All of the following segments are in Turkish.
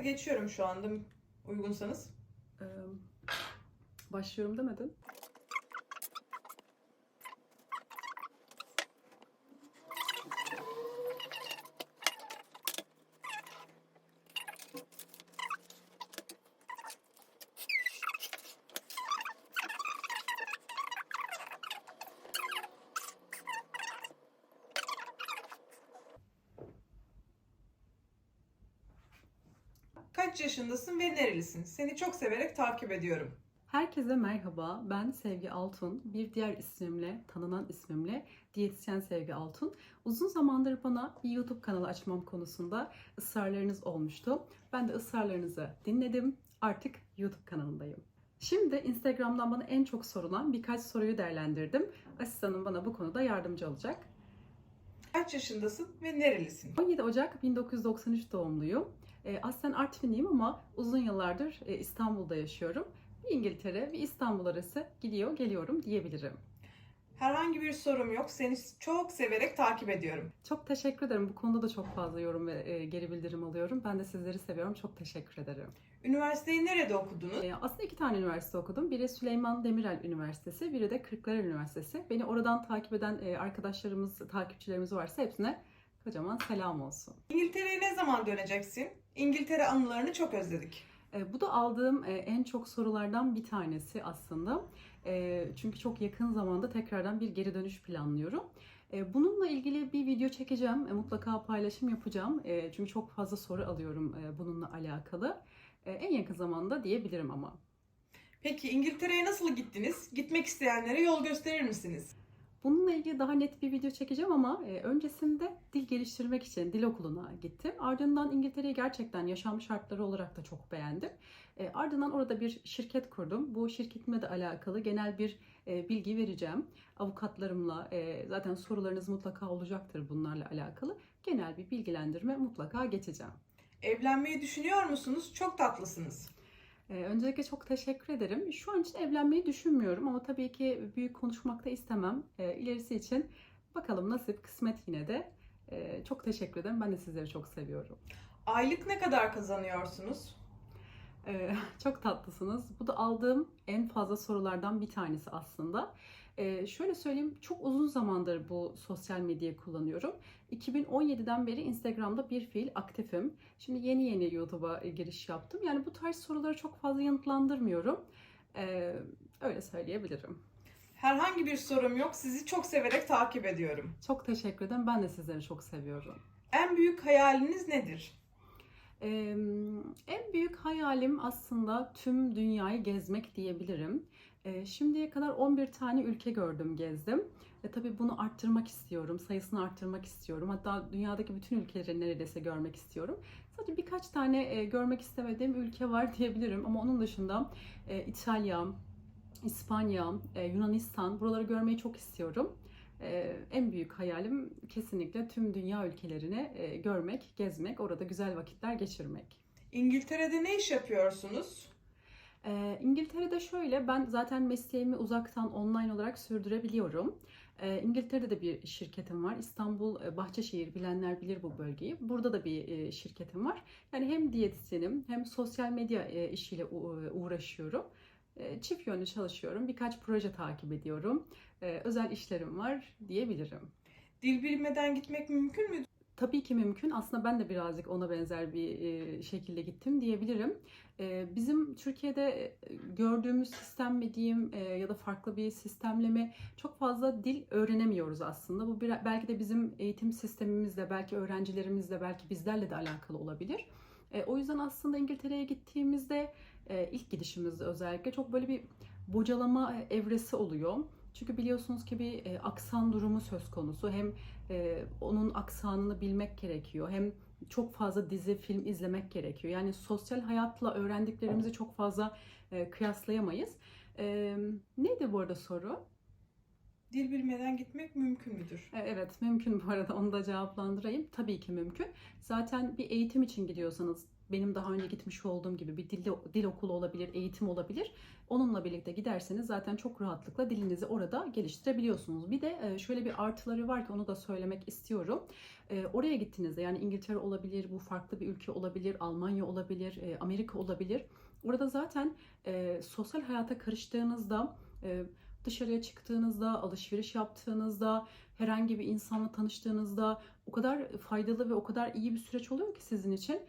geçiyorum şu anda uygunsanız. Ee, başlıyorum demedin. Kaç yaşındasın ve nerelisin? Seni çok severek takip ediyorum. Herkese merhaba. Ben Sevgi Altun. Bir diğer ismimle, tanınan ismimle diyetisyen Sevgi Altun. Uzun zamandır bana bir YouTube kanalı açmam konusunda ısrarlarınız olmuştu. Ben de ısrarlarınızı dinledim. Artık YouTube kanalındayım. Şimdi Instagram'dan bana en çok sorulan birkaç soruyu değerlendirdim. Asistanım bana bu konuda yardımcı olacak. Kaç yaşındasın ve nerelisin? 17 Ocak 1993 doğumluyum. E, aslen Artvinliyim ama uzun yıllardır e, İstanbul'da yaşıyorum. Bir İngiltere, bir İstanbul arası gidiyor, geliyorum diyebilirim. Herhangi bir sorum yok. Seni çok severek takip ediyorum. Çok teşekkür ederim. Bu konuda da çok fazla yorum ve e, geri bildirim alıyorum. Ben de sizleri seviyorum. Çok teşekkür ederim. Üniversiteyi nerede okudunuz? E, aslında iki tane üniversite okudum. Biri Süleyman Demirel Üniversitesi, biri de Kırklareli Üniversitesi. Beni oradan takip eden e, arkadaşlarımız, takipçilerimiz varsa hepsine kocaman selam olsun. İngiltere'ye ne zaman döneceksin? İngiltere anılarını çok özledik. E, bu da aldığım e, en çok sorulardan bir tanesi aslında. E, çünkü çok yakın zamanda tekrardan bir geri dönüş planlıyorum. E, bununla ilgili bir video çekeceğim. E, mutlaka paylaşım yapacağım. E, çünkü çok fazla soru alıyorum e, bununla alakalı. E, en yakın zamanda diyebilirim ama. Peki İngiltere'ye nasıl gittiniz? Gitmek isteyenlere yol gösterir misiniz? Bununla ilgili daha net bir video çekeceğim ama e, öncesinde dil geliştirmek için dil okuluna gittim. Ardından İngiltere'yi gerçekten yaşam şartları olarak da çok beğendim. E, ardından orada bir şirket kurdum. Bu şirketimle de alakalı genel bir e, bilgi vereceğim. Avukatlarımla zaten sorularınız mutlaka olacaktır bunlarla alakalı. Genel bir bilgilendirme mutlaka geçeceğim. Evlenmeyi düşünüyor musunuz? Çok tatlısınız. Ee, öncelikle çok teşekkür ederim. Şu an için evlenmeyi düşünmüyorum ama tabii ki büyük konuşmak da istemem. Ee, ilerisi için bakalım nasip, kısmet yine de. Ee, çok teşekkür ederim. Ben de sizleri çok seviyorum. Aylık ne kadar kazanıyorsunuz? Çok tatlısınız. Bu da aldığım en fazla sorulardan bir tanesi aslında. Ee, şöyle söyleyeyim, çok uzun zamandır bu sosyal medyayı kullanıyorum. 2017'den beri Instagram'da bir fiil aktifim. Şimdi yeni yeni YouTube'a giriş yaptım. Yani bu tarz soruları çok fazla yanıtlandırmıyorum. Ee, öyle söyleyebilirim. Herhangi bir sorum yok. Sizi çok severek takip ediyorum. Çok teşekkür ederim. Ben de sizleri çok seviyorum. En büyük hayaliniz nedir? Ee, en büyük hayalim aslında tüm dünyayı gezmek diyebilirim. Ee, şimdiye kadar 11 tane ülke gördüm, gezdim. Ve tabii bunu arttırmak istiyorum, sayısını arttırmak istiyorum. Hatta dünyadaki bütün ülkeleri neredeyse görmek istiyorum. Sadece birkaç tane e, görmek istemediğim ülke var diyebilirim. Ama onun dışında e, İtalya, İspanya, e, Yunanistan buraları görmeyi çok istiyorum. Ee, en büyük hayalim kesinlikle tüm dünya ülkelerini e, görmek, gezmek, orada güzel vakitler geçirmek. İngiltere'de ne iş yapıyorsunuz? Ee, İngiltere'de şöyle, ben zaten mesleğimi uzaktan online olarak sürdürebiliyorum. Ee, İngiltere'de de bir şirketim var. İstanbul e, Bahçeşehir, bilenler bilir bu bölgeyi. Burada da bir e, şirketim var. Yani hem diyetisyenim hem sosyal medya e, işiyle u- uğraşıyorum. E, Çift yönlü çalışıyorum. Birkaç proje takip ediyorum. E, Özel işlerim var diyebilirim. Dil bilmeden gitmek mümkün mü? Tabii ki mümkün. Aslında ben de birazcık ona benzer bir e, şekilde gittim diyebilirim. E, Bizim Türkiye'de e, gördüğümüz sistem mi diyeyim ya da farklı bir sistemle mi çok fazla dil öğrenemiyoruz aslında. Bu belki de bizim eğitim sistemimizle, belki öğrencilerimizle, belki bizlerle de alakalı olabilir. O yüzden aslında İngiltere'ye gittiğimizde ilk gidişimizde özellikle çok böyle bir bocalama evresi oluyor. Çünkü biliyorsunuz ki bir e, aksan durumu söz konusu. Hem e, onun aksanını bilmek gerekiyor. Hem çok fazla dizi, film izlemek gerekiyor. Yani sosyal hayatla öğrendiklerimizi çok fazla e, kıyaslayamayız. E, neydi bu arada soru? Dil bilmeden gitmek mümkün müdür? E, Evet mümkün bu arada onu da cevaplandırayım. Tabii ki mümkün. Zaten bir eğitim için gidiyorsanız benim daha önce gitmiş olduğum gibi bir dil, dil okulu olabilir, eğitim olabilir. Onunla birlikte giderseniz zaten çok rahatlıkla dilinizi orada geliştirebiliyorsunuz. Bir de e, şöyle bir artıları var ki onu da söylemek istiyorum. E, Oraya gittiğinizde yani İngiltere olabilir, bu farklı bir ülke olabilir, Almanya olabilir, e, Amerika olabilir. Orada zaten sosyal hayata karıştığınızda, dışarıya çıktığınızda, alışveriş yaptığınızda, herhangi bir insanla tanıştığınızda o kadar faydalı ve o kadar iyi bir süreç oluyor ki sizin için.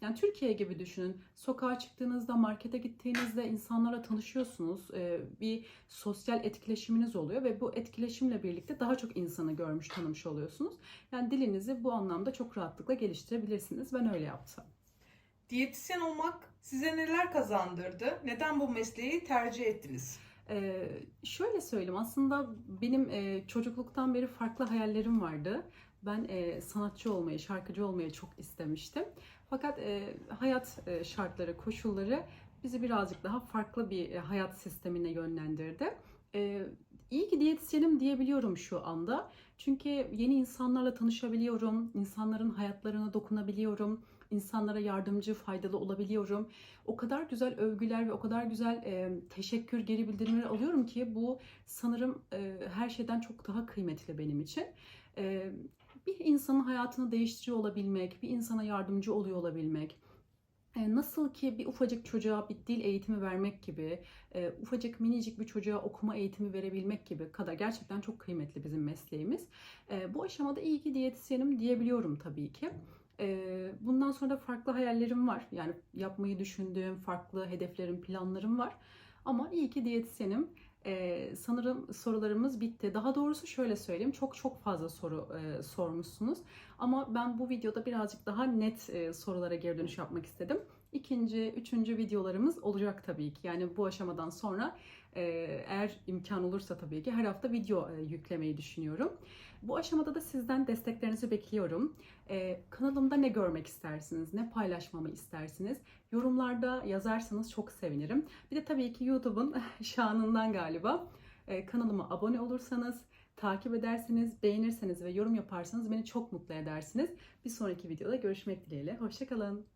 Yani Türkiye gibi düşünün. Sokağa çıktığınızda, markete gittiğinizde insanlarla tanışıyorsunuz. Bir sosyal etkileşiminiz oluyor ve bu etkileşimle birlikte daha çok insanı görmüş, tanımış oluyorsunuz. Yani dilinizi bu anlamda çok rahatlıkla geliştirebilirsiniz. Ben öyle yaptım. Diyetisyen olmak size neler kazandırdı? Neden bu mesleği tercih ettiniz? Ee, şöyle söyleyeyim aslında benim e, çocukluktan beri farklı hayallerim vardı. Ben e, sanatçı olmayı, şarkıcı olmayı çok istemiştim. Fakat e, hayat e, şartları, koşulları bizi birazcık daha farklı bir e, hayat sistemine yönlendirdi. E, iyi ki diyetisyenim diyebiliyorum şu anda. Çünkü yeni insanlarla tanışabiliyorum, insanların hayatlarına dokunabiliyorum, insanlara yardımcı, faydalı olabiliyorum o kadar güzel övgüler ve o kadar güzel e, teşekkür geri bildirimleri alıyorum ki bu sanırım e, her şeyden çok daha kıymetli benim için. E, bir insanın hayatını değiştiriyor olabilmek, bir insana yardımcı oluyor olabilmek, e, Nasıl ki bir ufacık çocuğa bir dil eğitimi vermek gibi, e, ufacık minicik bir çocuğa okuma eğitimi verebilmek gibi kadar gerçekten çok kıymetli bizim mesleğimiz. E, Bu aşamada iyi ki diyetisyenim diyebiliyorum tabii ki. Bundan sonra farklı hayallerim var. Yani yapmayı düşündüğüm farklı hedeflerim, planlarım var. Ama iyi ki diyetisyenim. Sanırım sorularımız bitti. Daha doğrusu şöyle söyleyeyim. Çok çok fazla soru sormuşsunuz. Ama ben bu videoda birazcık daha net sorulara geri dönüş yapmak istedim. İkinci, üçüncü videolarımız olacak tabii ki. Yani bu aşamadan sonra e, eğer imkan olursa tabii ki her hafta video e, yüklemeyi düşünüyorum. Bu aşamada da sizden desteklerinizi bekliyorum. Ee, kanalımda ne görmek istersiniz, ne paylaşmamı istersiniz? Yorumlarda yazarsanız çok sevinirim. Bir de tabii ki YouTube'un şanından galiba e, kanalıma abone olursanız, takip ederseniz, beğenirseniz ve yorum yaparsanız beni çok mutlu edersiniz. Bir sonraki videoda görüşmek dileğiyle. Hoşçakalın.